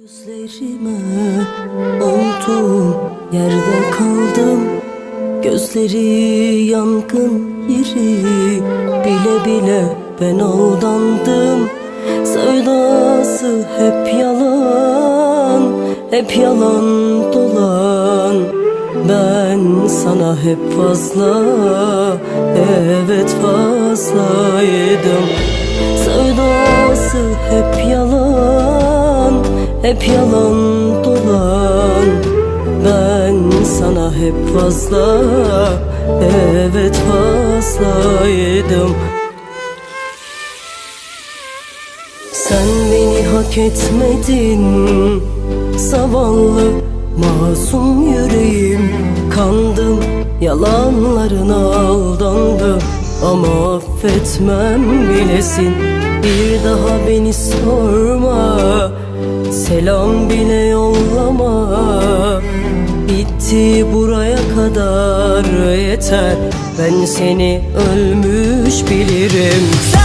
Gözlerime olduğum yerde kaldım. Gözleri yangın yeri Bile bile ben aldandım. Sevdası hep yalan Hep yalan dolan. Ben sana hep fazla Evet fazlaydım. Sevdası hep Hep yalan dolan Ben sana hep fazla Evet fazlaydım. Sen beni hak etmedin Zavallı masum yüreğim. Kandım yalanlarına aldandım Ama affetmem bilesin Bir daha beni sorma. Selam bile yollama. Bitti buraya kadar. Yeter. Ben seni ölmüş bilirim